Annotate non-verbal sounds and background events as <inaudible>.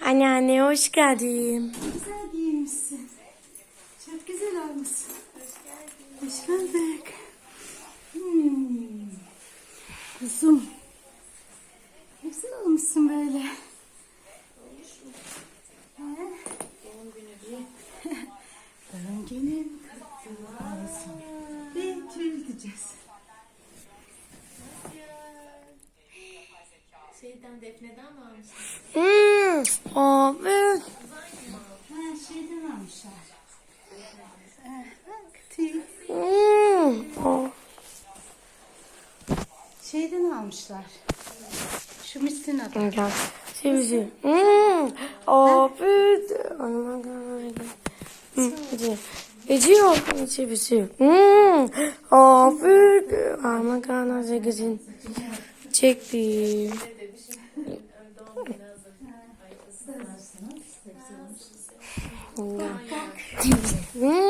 Anneanne hoş geldin. Güzel giyinmişsin. Çok güzel olmuşsun. Hoş bulduk. Hmm. Kuzum. Güzel olmuşsun böyle. Doğum günü <laughs> Doğum günün kutlu olsun. Bir tül diyeceğiz. Şeyden Defne'den mi almışsın? Hmm, abi. Ha şeyden almışlar. O. Şu misin adı. Gel. Sevici. Hmm, abi. Anam hadi. Ece yok. Sevici. Hmm, abi. Aman kana zekizin. Çekti. Hmm, abi.